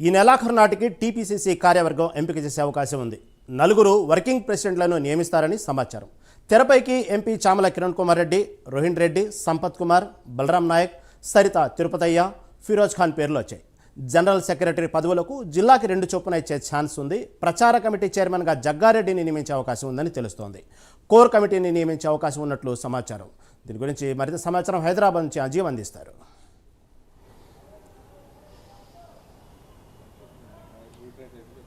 ఈ నెలాఖరు నాటికి టీపీసీసీ కార్యవర్గం ఎంపిక చేసే అవకాశం ఉంది. నలుగురు వర్కింగ్ ప్రెసిడెంట్లను నియమిస్తారని సమాచారం. తెరపైకి ఎంపీ చామల కిరణ్ కుమార్ రెడ్డి రోహిణ్ రెడ్డి సంపత్ కుమార్ బలరాం నాయక్ సరిత తిరుపతయ్య ఫిరోజ్ ఖాన్ పేర్లు వచ్చాయి. జనరల్ సెక్రటరీ పదవులకు జిల్లాకి రెండు చొప్పున ఇచ్చే ఛాన్స్ ఉంది. ప్రచార కమిటీ చైర్మన్గా జగ్గారెడ్డిని నియమించే అవకాశం ఉందని తెలుస్తోంది. కోర్ కమిటీని నియమించే అవకాశం ఉన్నట్లు సమాచారం. దీని గురించి మరింత సమాచారం హైదరాబాద్ నుంచి అజీవ్ అందిస్తారు.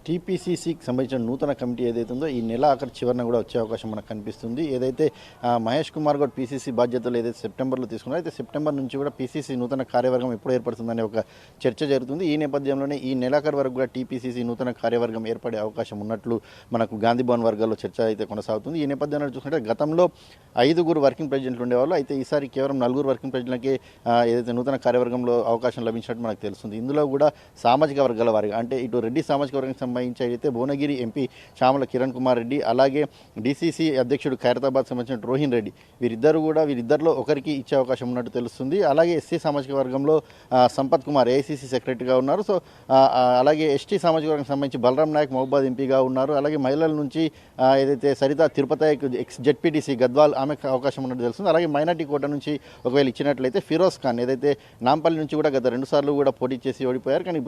టీపీసీసీకి సంబంధించిన నూతన కమిటీ ఏదైతే ఉందో ఈ నెల ఆఖరి చివరిన కూడా వచ్చే అవకాశం మనకు కనిపిస్తుంది. ఏదైతే మహేష్ కుమార్ గౌడ్ పీసీసీ బాధ్యతలు ఏదైతే సెప్టెంబర్లో తీసుకున్నారో అయితే సెప్టెంబర్ నుంచి కూడా పీసీసీ నూతన కార్యవర్గం ఎప్పుడు ఏర్పడుతుందనే ఒక చర్చ జరుగుతుంది. ఈ నేపథ్యంలోనే ఈ నెలాఖరు వరకు కూడా టీపీసీసీ నూతన కార్యవర్గం ఏర్పడే అవకాశం ఉన్నట్లు మనకు గాంధీ భవన్ వర్గాల్లో చర్చ అయితే కొనసాగుతుంది. ఈ నేపథ్యంలో చూసుకుంటే గతంలో ఐదుగురు వర్కింగ్ ప్రెసిడెంట్లు ఉండేవాళ్ళు. అయితే ఈసారి కేవలం నలుగురు వర్కింగ్ ప్రెసిడెంట్లకే ఏదైతే నూతన కార్యవర్గంలో అవకాశం లభించినట్టు మనకు తెలుస్తుంది. ఇందులో కూడా సామాజిక వర్గాల వారిగా అంటే ఇటు రెడ్డి సామాజిక నియోజకవర్గానికి సంబంధించి అయితే భువనగిరి ఎంపీ శ్యామల కిరణ్ కుమార్ రెడ్డి అలాగే డీసీసీ అధ్యక్షుడు ఖైరతాబాద్ సంబంధించిన రోహిన్ రెడ్డి. వీరిద్దరు కూడా వీరిద్దరిలో ఒకరికి ఇచ్చే అవకాశం ఉన్నట్టు తెలుస్తుంది. అలాగే ఎస్సీ సామాజిక వర్గంలో సంపత్ కుమార్ ఏఐసీసీ సెక్రటరీగా ఉన్నారు. సో అలాగే ఎస్టీ సామాజిక వర్గం సంబంధించి బలరాం నాయక్ మహబాద్ ఎంపీగా ఉన్నారు. అలాగే మహిళల నుంచి ఏదైతే సరిత తిరుపతి ఎక్స్ జెడ్పీటీసీ గద్వాల్ ఆమెకు అవకాశం ఉన్నట్టు తెలుస్తుంది. అలాగే మైనార్టీ కోట నుంచి ఒకవేళ ఇచ్చినట్లయితే ఫిరోజ్ ఖాన్ ఏదైతే నాంపల్లి నుంచి కూడా గత రెండు సార్లు కూడా పోటీ చేసి ఓడిపోయారు. కానీ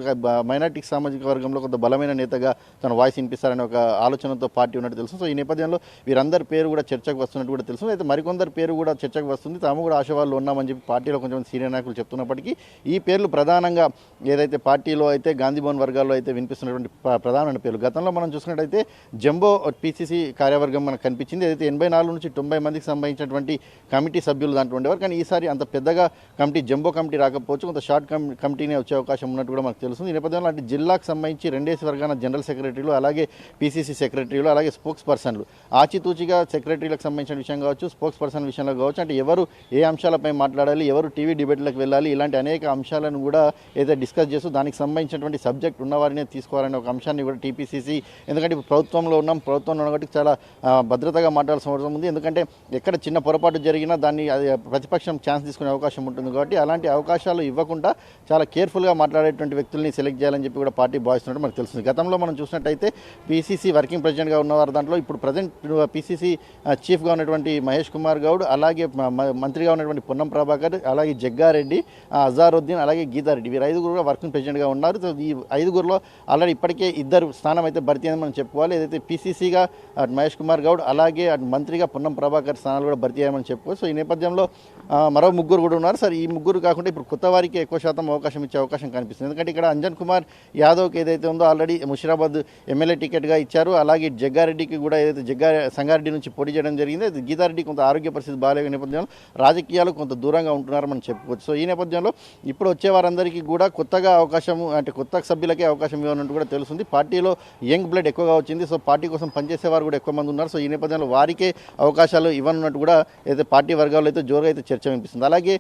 మైనార్టీ సామాజిక వర్గంలో కొంత బలమైన నేతగా తన వాయిస్ వినిపిస్తారనే ఒక ఆలోచనతో పార్టీ ఉన్నట్టు తెలుసు. సో ఈ నేపథ్యంలో వీరందరి పేరు కూడా చర్చకు వస్తున్నట్టు కూడా తెలుసు. అయితే మరికొందరు పేరు కూడా చర్చకు వస్తుంది. తాము కూడా ఆశవాళ్ళు ఉన్నామని చెప్పి పార్టీలో కొంచెం సీనియర్ నాయకులు చెప్తున్నప్పటికీ ఈ పేర్లు ప్రధానంగా ఏదైతే పార్టీలో అయితే గాంధీభవన్ వర్గాల్లో అయితే వినిపిస్తున్నటువంటి ప్రధానమైన పేర్లు. గతంలో మనం చూసుకున్నట్టయితే జంబో పీసీసీ కార్యవర్గం మనకు కనిపించింది. ఏదైతే ఎనభై నాలుగు నుంచి తొంభై మందికి సంబంధించినటువంటి కమిటీ సభ్యులు దాంట్లో ఉండేవారు. కానీ ఈసారి అంత పెద్దగా కమిటీ జంబో కమిటీ రాకపోవచ్చు. కొంత షార్ట్ కమిటీనే వచ్చే అవకాశం ఉన్నట్టు కూడా మనకు తెలుస్తుంది. ఈ నేపథ్యంలో అంటే జిల్లాకు సంబంధించి రెండేసి వర్గాన జనరల్ సెక్రటరీలు అలాగే పీసీసీ సెక్రటరీలు అలాగే స్పోక్స్ పర్సన్లు. ఆచితూచిగా సెక్రటరీలకు సంబంధించిన విషయం కావచ్చు స్పోక్స్ పర్సన్ విషయంలో కావచ్చు అంటే ఎవరు ఏ అంశాలపై మాట్లాడాలి ఎవరు టీవీ డిబేట్లకు వెళ్ళాలి ఇలాంటి అనేక అంశాలను కూడా ఏదైతే డిస్కస్ చేస్తూ దానికి సంబంధించినటువంటి సబ్జెక్ట్ ఉన్నవారినే తీసుకోవాలనే ఒక అంశాన్ని కూడా టీపీసీసీ ఎందుకంటే ఇప్పుడు ప్రభుత్వంలో ఉన్నాం ప్రభుత్వంలో ఉన్న కాబట్టి చాలా భద్రతగా మాట్లాడాల్సిన అవసరం ఉంది. ఎందుకంటే ఎక్కడ చిన్న పొరపాటు జరిగినా దాన్ని అది ప్రతిపక్షం ఛాన్స్ తీసుకునే అవకాశం ఉంటుంది కాబట్టి అలాంటి అవకాశాలు ఇవ్వకుండా చాలా కేర్ఫుల్గా మాట్లాడేటువంటి వ్యక్తుల్ని సెలెక్ట్ చేయాలని చెప్పి కూడా పార్టీ భావిస్తున్నట్టు మనకు తెలుస్తుంది. గతంలో మనం చూసినట్టయితే పీసీసీ వర్కింగ్ ప్రెసిడెంట్గా ఉన్నవారు దాంట్లో ఇప్పుడు ప్రజెంట్ పీసీసీ చీఫ్గా ఉన్నటువంటి మహేష్ కుమార్ గౌడ్ అలాగే మంత్రిగా ఉన్నటువంటి పొన్నం ప్రభాకర్ అలాగే జగ్గారెడ్డి అజారుద్దీన్ అలాగే గీతారెడ్డి వీరు ఐదుగురు కూడా వర్కింగ్ ప్రెసిడెంట్గా ఉన్నారు. సో ఈ ఐదుగురులో ఆల్రెడీ ఇప్పటికే ఇద్దరు స్థానం అయితే భర్తీ అని మనం చెప్పుకోవాలి. ఏదైతే పీసీసీగా అటు మహేష్ కుమార్ గౌడ్ అలాగే అటు మంత్రిగా పొన్నం ప్రభాకర్ స్థానాలు కూడా భర్తీ అయ్యామని చెప్పుకోవచ్చు సో ఈ నేపథ్యంలో మరో ముగ్గురు కూడా ఉన్నారు. సార్ ఈ ముగ్గురు కాకుండా ఇప్పుడు కొత్త వారికి ఎక్కువ శాతం అవకాశం ఇచ్చే అవకాశం కనిపిస్తుంది. ఎందుకంటే ఇక్కడ అంజన్ కుమార్ యాదవ్కి ఏదైతే ఉందో ఆల్రెడీ ముషిరాబాద్ ఎమ్మెల్యే టికెట్గా ఇచ్చారు. అలాగే జగ్గారెడ్డికి కూడా ఏదైతే జగ్గా సంగారెడ్డి నుంచి పోటీ చేయడం జరిగింది అయితే గీతారెడ్డి కొంత ఆరోగ్య పరిస్థితి బాగాలేని నేపథ్యంలో రాజకీయాలు కొంత దూరంగా ఉంటున్నారని మనం చెప్పుకోవచ్చు. సో ఈ నేపథ్యంలో ఇప్పుడు వచ్చే వారందరికీ కూడా కొత్తగా అవకాశం అంటే కొత్త సభ్యులకే అవకాశం ఇవ్వనున్నట్టు కూడా తెలుస్తుంది. పార్టీలో యంగ్ బ్లడ్ ఎక్కువగా వచ్చింది. సో పార్టీ కోసం పనిచేసే వారు కూడా ఎక్కువ మంది ఉన్నారు. సో ఈ నేపథ్యంలో వారికే అవకాశాలు ఇవ్వనున్నట్టు కూడా ఏదైతే పార్టీ వర్గాల్లో అయితే జోరుగా అయితే చర్చ వినిపిస్తుంది. అలాగే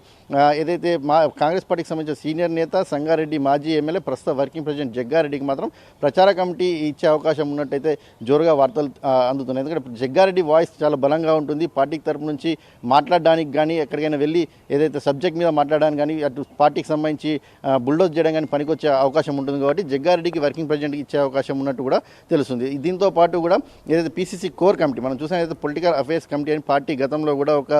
ఏదైతే మా కాంగ్రెస్ పార్టీకి సంబంధించిన సీనియర్ నేత సంగారెడ్డి మాజీ ఎమ్మెల్యే ప్రస్తుత వర్కింగ్ ప్రెసిడెంట్ జగ్గారెడ్డికి మాత్రం ప్రచార కమిటీ ఇచ్చే అవకాశం ఉన్నట్టయితే జోరుగా వార్తలు అందుతున్నాయి. ఎందుకంటే జగ్గారెడ్డి వాయిస్ చాలా బలంగా ఉంటుంది. పార్టీకి తరపు నుంచి మాట్లాడడానికి కానీ ఎక్కడికైనా వెళ్ళి ఏదైతే సబ్జెక్ట్ మీద మాట్లాడడానికి కానీ అటు పార్టీకి సంబంధించి బుల్డోజ్ చేయడం కానీ పనికొచ్చే అవకాశం ఉంటుంది కాబట్టి జగ్గారెడ్డికి వర్కింగ్ ప్రెసిడెంట్కి ఇచ్చే అవకాశం ఉన్నట్టు కూడా తెలుస్తుంది. దీంతో పాటు కూడా ఏదైతే పీసీసీ కోర్ కమిటీ మనం చూసిన ఏదైతే పొలిటికల్ అఫైర్స్ కమిటీ అని పార్టీ గతంలో కూడా ఒక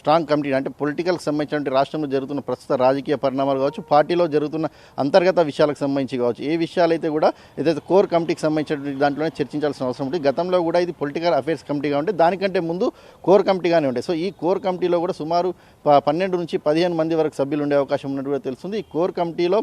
స్ట్రాంగ్ కమిటీ అంటే పొలిటికల్కి సంబంధించినటువంటి రాష్ట్రంలో జరుగుతున్న ప్రస్తుత రాజకీయ పరిణామాలు కావచ్చు పార్టీలో జరుగుతున్న అంతర్గత విషయాలకు సంబంధించి కావచ్చు ఏ విషయాలైతే కూడా ఏదైతే కోర్ కమిటీకి సంబంధించిన దాంట్లోనే చర్చించాల్సిన అవసరం ఉంటుంది. గతంలో కూడా ఇది పొలిటికల్ అఫేర్స్ కమిటీగా ఉంటే దానికంటే ముందు కోర్ కమిటీగానే ఉండే. సో ఈ కోర్ కమిటీలో కూడా సుమారు పన్నెండు నుంచి పదిహేను మంది వరకు సభ్యులు ఉండే అవకాశం ఉన్నట్టు కూడా తెలుస్తుంది. ఈ కోర్ కమిటీలో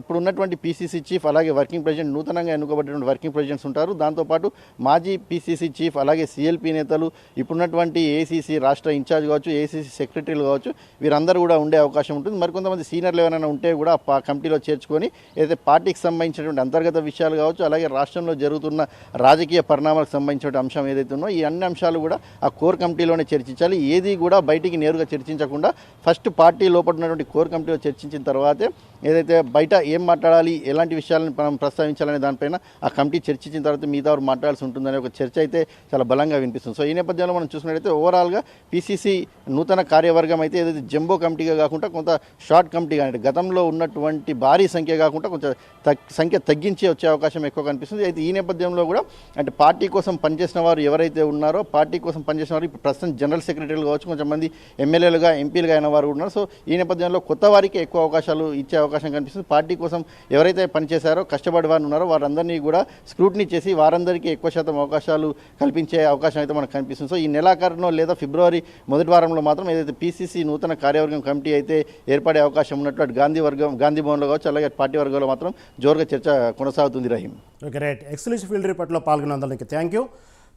ఇప్పుడు ఉన్నటువంటి పీసీసీ చీఫ్ అలాగే వర్కింగ్ ప్రెసిడెంట్ నూతనంగా ఎన్నుకోబడినటువంటి వర్కింగ్ ప్రెసిడెంట్స్ ఉంటారు. దాంతోపాటు మాజీ పీసీసీ చీఫ్ అలాగే సిఎల్పీ నేతలు ఇప్పుడున్నటువంటి ఏసీసీ రాష్ట్ర ఇన్ఛార్జ్ కావచ్చు ఏసీసీ సెక్రటరీలు కావచ్చు వీరందరూ కూడా ఉండే అవకాశం ఉంటుంది. మరికొంతమంది సీనియర్లు ఎవరైనా ఉంటే కూడా ఆ కమిటీలో చేర్చుకొని ఏదైతే పార్టీకి సంబంధించినటువంటి అంతర్గత విషయాలు కావచ్చు అలాగే రాష్ట్రంలో జరుగుతున్న రాజకీయ పరిణామాలకు సంబంధించిన అంశం ఏదైతే ఉన్నో ఈ అన్ని అంశాలు కూడా ఆ కోర్ కమిటీలోనే చర్చించాలి. ఏది కూడా బయటికి నేరుగా చర్చించకుండా ఫస్ట్ పార్టీ లోపల ఉన్నటువంటి కోర్ కమిటీలో చర్చించిన తర్వాతే ఏదైతే బయట ఏం మాట్లాడాలి ఎలాంటి విషయాలను మనం ప్రస్తావించాలనే దానిపైన ఆ కమిటీ చర్చించిన తర్వాత మిగతా వారు మాట్లాడాల్సి ఉంటుందనే ఒక చర్చ అయితే చాలా బలంగా వినిపిస్తుంది. సో ఈ నేపథ్యంలో మనం చూసినట్లయితే ఓవరాల్గా పీసీసీ నూతన కార్యవర్గం అయితే ఏదైతే జంబో కమిటీగా కాకుండా కొంత షార్ట్ కమిటీగా అంటే గతంలో ఉన్నటువంటి భారీ సంఖ్య కాకుండా కొంచెం సంఖ్య తగ్గించే వచ్చే అవకాశం ఎక్కువ కనిపిస్తుంది. అయితే ఈ నేపథ్యంలో కూడా అంటే పార్టీ కోసం పనిచేసిన వారు ఎవరైతే ఉన్నారో పార్టీ కోసం పనిచేసిన వారు ఇప్పుడు ప్రస్తుతం జనరల్ సెక్రటరీలు కావచ్చు కొంతమంది ఎమ్మెల్యేలుగా ఎంపీలుగా అయిన వారు ఉన్నారు. సో ఈ నేపథ్యంలో కొత్త వారికి ఎక్కువ అవకాశాలు ఇచ్చే అవకాశం కనిపిస్తుంది. పార్టీ కోసం ఎవరైతే పనిచేశారో కష్టపడి వారు ఉన్నారో వారందరినీ కూడా స్క్రూటినీ చేసి వారందరికీ ఎక్కువ శాతం అవకాశాలు కల్పించే అవకాశం అయితే మనకు కనిపిస్తుంది. సో ఈ నెలాఖరులో లేదా ఫిబ్రవరి మొదటి వారంలో మాత్రం ఏదైతే పీసీసీ నూతన కార్యవర్గం కమిటీ అయితే ఏర్పడే అవకాశం ఉన్నట్లు అటు గాంధీ వర్గం గాంధీ భవన్లో కావచ్చు అలాగే పార్టీ వర్గంలో మాత్రం జోరుగా చర్చ కొనసాగుతుంది. Rahim. Okay right. Excellence field రిపోర్ట్లో పాల్గొన్నందుకు థ్యాంక్ యూ.